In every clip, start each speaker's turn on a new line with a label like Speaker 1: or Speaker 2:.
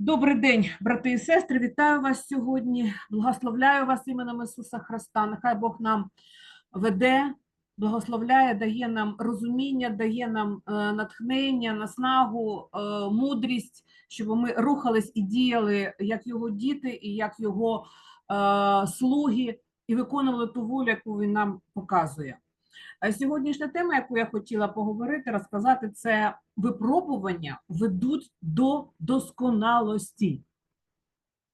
Speaker 1: Добрий день, брати і сестри. Вітаю вас сьогодні. Благословляю вас іменем Ісуса Христа. Нехай Бог нам веде, благословляє, дає нам розуміння, дає нам е, натхнення, наснагу, е, мудрість, щоб ми рухались і діяли як його діти, і як його е, слуги, і виконували ту волю, яку він нам показує. А Сьогоднішня тема, яку я хотіла поговорити, розказати, це випробування ведуть до досконалості.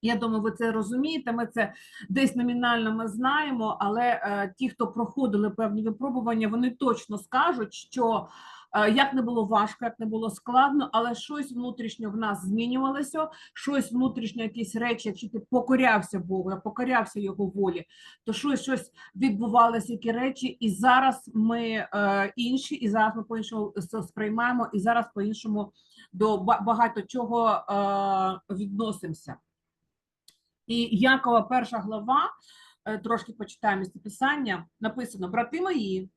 Speaker 1: Я думаю, ви це розумієте. Ми це десь номінально ми знаємо, але е, ті, хто проходили певні випробування, вони точно скажуть, що е, як не було важко, як не було складно, але щось внутрішньо в нас змінювалося, щось внутрішньо, якісь речі, якщо ти покорявся Богу, покорявся його волі, то щось щось відбувалися які речі, і зараз ми е, інші, і зараз ми по-іншому сприймаємо, і зараз по-іншому до багато чого е, відносимося. І Якова, перша глава, е, трошки почитаємо місце писання, написано: брати мої,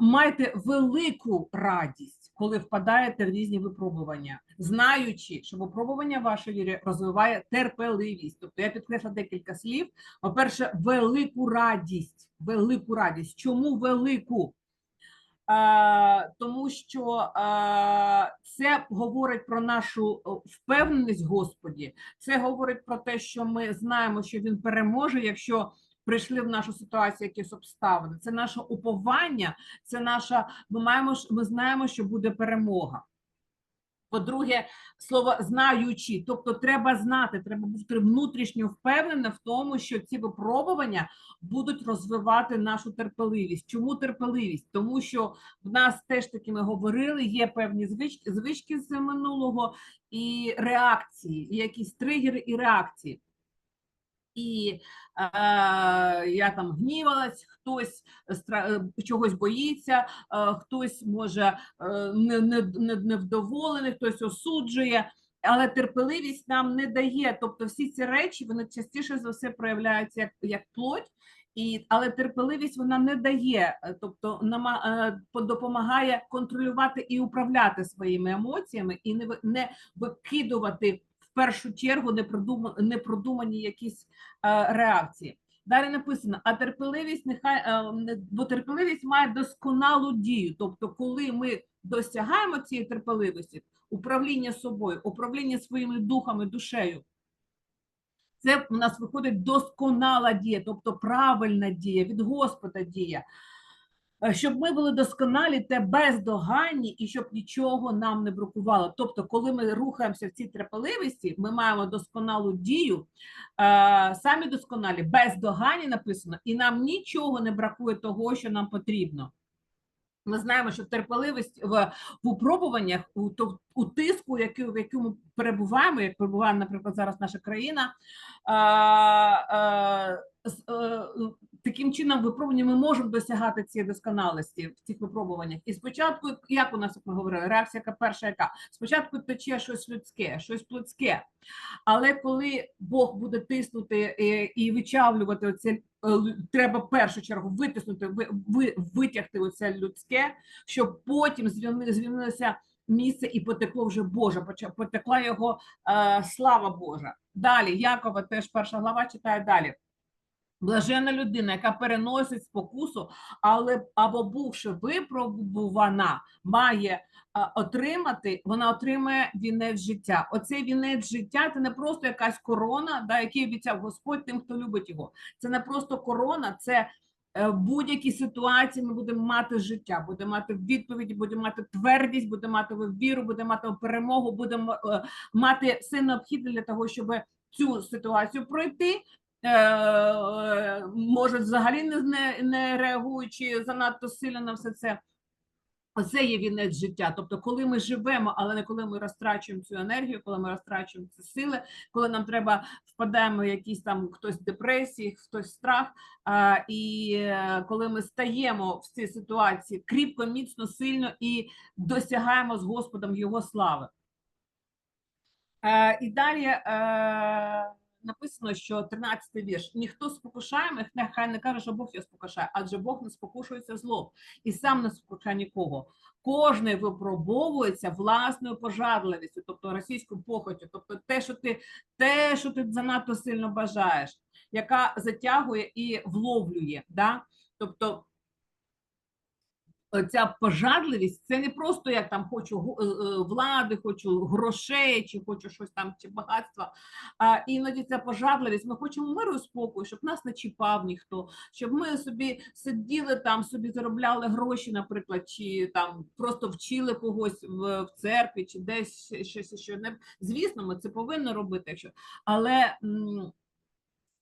Speaker 1: майте велику радість, коли впадаєте в різні випробування, знаючи, що випробування вашої віри розвиває терпеливість. Тобто я підкресла декілька слів. По-перше, велику радість. Велику радість. Чому велику? Тому що це говорить про нашу впевненість Господі. Це говорить про те, що ми знаємо, що він переможе, якщо прийшли в нашу ситуацію якісь обставини. Це наше уповання, це наша. Ми маємо ми знаємо, що буде перемога. По-друге, слово знаючи, тобто треба знати, треба бути внутрішньо впевнена в тому, що ці випробування будуть розвивати нашу терпеливість. Чому терпеливість? Тому що в нас теж таки ми говорили, є певні звички, звички з минулого і реакції, і якісь тригери і реакції. І е, я там гнівалась, хтось стра- е, чогось боїться, е, хтось може е, не, не, не, невдоволений, хтось осуджує, але терпеливість нам не дає. Тобто всі ці речі вони частіше за все проявляються як, як плоть, і, але терпеливість вона не дає, е, тобто нама, е, допомагає контролювати і управляти своїми емоціями і не, не викидувати в першу чергу непродума- непродумані якісь е, реакції. Далі написано, а терпеливість нехай е, не- бо терпеливість має досконалу дію. Тобто, коли ми досягаємо цієї терпеливості, управління собою, управління своїми духами, душею, це у нас виходить досконала дія, тобто правильна дія, від Господа дія. Е, Щоб ми були досконалі та бездоганні, і щоб нічого нам не бракувало. Тобто, коли ми рухаємося в цій терпеливості, ми маємо досконалу дію, е, самі досконалі, бездоганні написано, і нам нічого не бракує того, що нам потрібно. Ми знаємо, що терпеливість в, в упробуваннях, у, то- у тиску, який, в якому перебуваємо, як перебуває, наприклад, зараз наша країна, е, е, е, таким чином випробування ми можемо досягати цієї досконалості в цих випробуваннях. І спочатку, як у нас як ми говорили, реакція перша, яка спочатку тече щось людське, щось плотське. Але коли Бог буде тиснути е, і вичавлювати оце, е, треба в першу чергу витиснути, ви, ви- витягти оце людське, щоб потім звільнилося місце і потекло вже Боже, потекла його е, слава Божа. Далі, Якова, теж перша глава читає далі. Блажена людина, яка переносить спокусу, але або бувши випробувана, має отримати, вона отримає вінець життя. Оцей вінець життя це не просто якась корона, да, який обіцяв Господь тим, хто любить його. Це не просто корона, це е, в будь-якій ситуації ми будемо мати життя, будемо мати відповіді, будемо мати твердість, будемо мати віру, будемо мати перемогу, будемо е, мати все необхідне для того, щоб цю ситуацію пройти. Е, може, взагалі не, не, реагуючи занадто сильно на все це. Оце є вінець життя. Тобто, коли ми живемо, але не коли ми розтрачуємо цю енергію, коли ми розтрачуємо ці сили, коли нам треба впадаємо в якісь там хтось в депресії, хтось в страх. А, і е, коли ми стаємо в цій ситуації кріпко, міцно, сильно і досягаємо з Господом Його слави. Е, і далі е, написано, що 13 вірш: ніхто спокушає, їх, нехай не каже, що Бог його спокушає, адже Бог не спокушується злом і сам не спокушає нікого. Кожний випробовується власною пожадливістю, тобто російською похотю, тобто те, що ти те, що ти занадто сильно бажаєш, яка затягує і вловлює. Да? Тобто ця пожадливість це не просто як там хочу е, е, влади, хочу грошей, чи хочу щось там, чи багатства. А іноді ця пожадливість. Ми хочемо миру і спокою, щоб нас не чіпав ніхто, щоб ми собі сиділи там, собі заробляли гроші, наприклад, чи там просто вчили когось в, в церкві, чи десь щось що не звісно, ми це повинні робити, якщо але. м,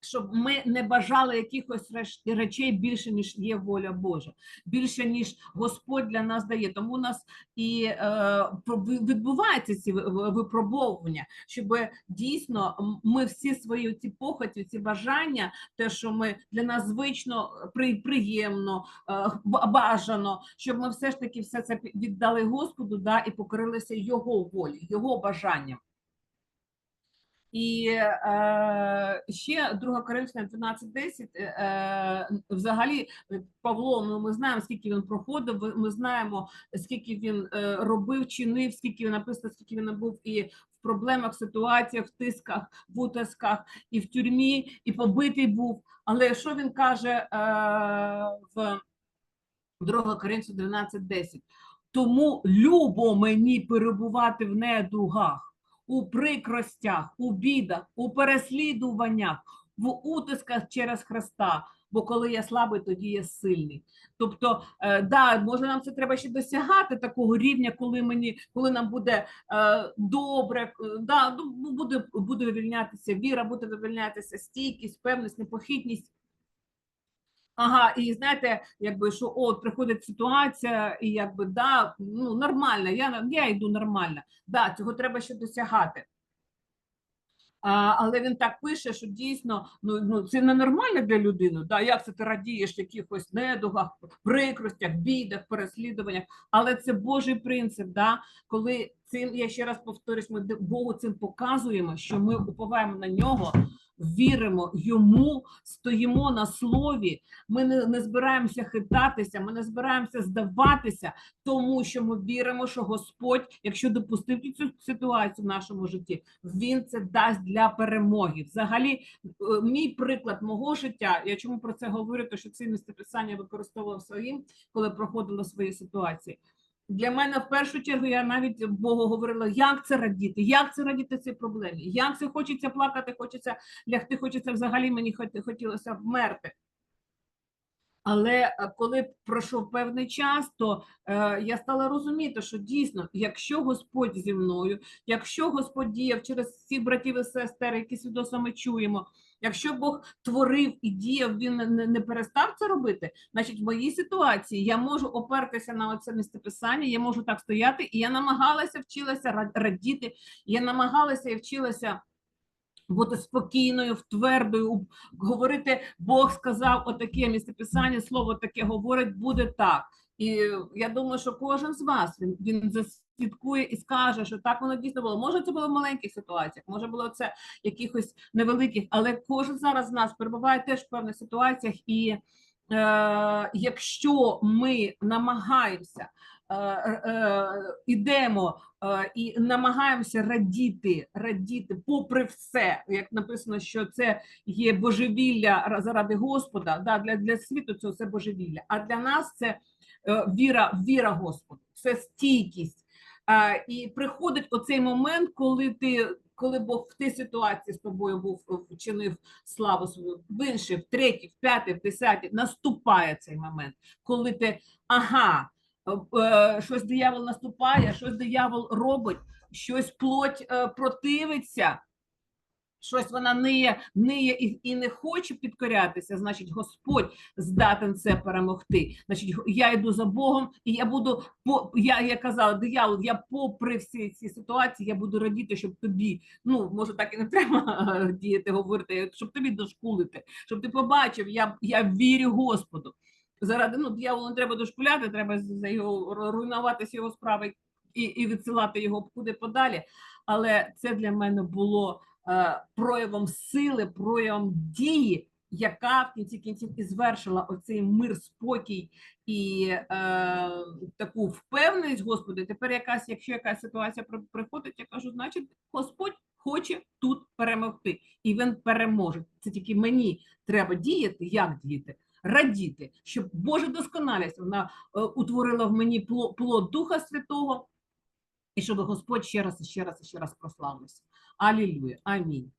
Speaker 1: щоб ми не бажали якихось речей більше, ніж є воля Божа, більше, ніж Господь для нас дає. Тому у нас і е, відбуваються ці ви- ви- випробовування, щоб дійсно ми всі свої ці похоті, ці бажання, те, що ми для нас звично, при, приємно, е, бажано, щоб ми все ж таки все це віддали Господу да, і покорилися Його волі, Його бажанням. І е, ще 2 Коринфяна 12.10, е, е, взагалі Павло, ну, ми знаємо, скільки він проходив, ми знаємо, скільки він е, робив, чинив, скільки він написано, скільки він був і в проблемах, ситуаціях, в тисках, в утисках, і в тюрмі, і побитий був. Але що він каже е, в 2 Коринфяна 12.10? Тому любо мені перебувати в недугах у прикростях, у бідах, у переслідуваннях, в утисках через Христа. Бо коли я слабий, тоді я сильний. Тобто, е, да, може нам це треба ще досягати такого рівня, коли мені, коли нам буде е, добре, е, да, ну, буде, буде вивільнятися віра, буде вивільнятися стійкість, певність, непохитність. Ага, і знаєте, якби що от приходить ситуація, і якби да, ну нормально, я я йду нормально. Да, цього треба ще досягати. А, але він так пише, що дійсно ну, ну це ненормально для людини. Да, як це ти радієш якихось недугах, прикростях, бідах, переслідуваннях. Але це Божий принцип, да, коли цим, я ще раз повторюсь, ми Богу цим показуємо, що ми уповаємо на нього, віримо йому, стоїмо на слові. Ми не, не збираємося хитатися, ми не збираємося здаватися, тому що ми віримо, що Господь, якщо допустив цю ситуацію в нашому житті, він це дасть для перемоги. Взагалі, е, мій приклад мого життя, я чому про це говорю, то що це місце писання використовував своїм, коли проходила свої ситуації. Для мене в першу чергу я навіть Богу говорила, як це радіти, як це радіти цій проблемі, як це хочеться плакати, хочеться лягти, хочеться взагалі мені хот- хотілося вмерти. Але е, коли пройшов певний час, то е, я стала розуміти, що дійсно, якщо Господь зі мною, якщо Господь діяв через всіх братів і сестер, які свідомо ми чуємо, якщо Бог творив і діяв, він не, не- перестав це робити, значить в моїй ситуації я можу опертися на оце місцеписання, я можу так стояти, і я намагалася вчилася ра- радіти, я намагалася і вчилася. Бути спокійною, твердою, говорити, Бог сказав отаке місцеписання, слово таке говорить, буде так. І я думаю, що кожен з вас він, він заслідкує і скаже, що так воно дійсно було. Може, це було в маленьких ситуаціях, може було це якихось невеликих, але кожен зараз з нас перебуває теж в певних ситуаціях, і е, якщо ми намагаємося, ідемо е, і намагаємося радіти, радіти, попри все, як написано, що це є божевілля заради Господа. Да, для, для світу це все божевілля. А для нас це е, віра, віра Господу, це стійкість. Е, і приходить оцей момент, коли ти. Коли Бог в тій ситуації з тобою був е, вчинив славу свою, в іншій, в третій, в п'ятій, в десятій, наступає цей момент, коли ти ага, е, щось диявол наступає, щось диявол робить, щось плоть е, противиться, щось вона ниє, ниє і, і не хоче підкорятися, значить, Господь здатен це перемогти. Значить, я йду за Богом, і я буду по я, я казала, диявол, я попри всі ці ситуації, я буду радіти, щоб тобі, ну може так і не треба діяти, говорити, щоб тобі дошкулити, щоб ти побачив, я, я вірю Господу. Заради ну, дияволу не треба дошкуляти, треба за його ру- руйнувати його справи і, і відсилати його куди подалі. Але це для мене було е, проявом сили, проявом дії, яка в кінці кінців і звершила оцей мир, спокій і е, таку впевненість, Господи, тепер якась, якщо якась ситуація при- приходить, я кажу, значить, Господь хоче тут перемогти, і він переможе. Це тільки мені треба діяти, як діяти, радіти, щоб Божа досконалість вона е, утворила в мені плод Духа Святого, і щоб Господь ще раз і ще раз і ще раз прославився. Алілюя. Амінь.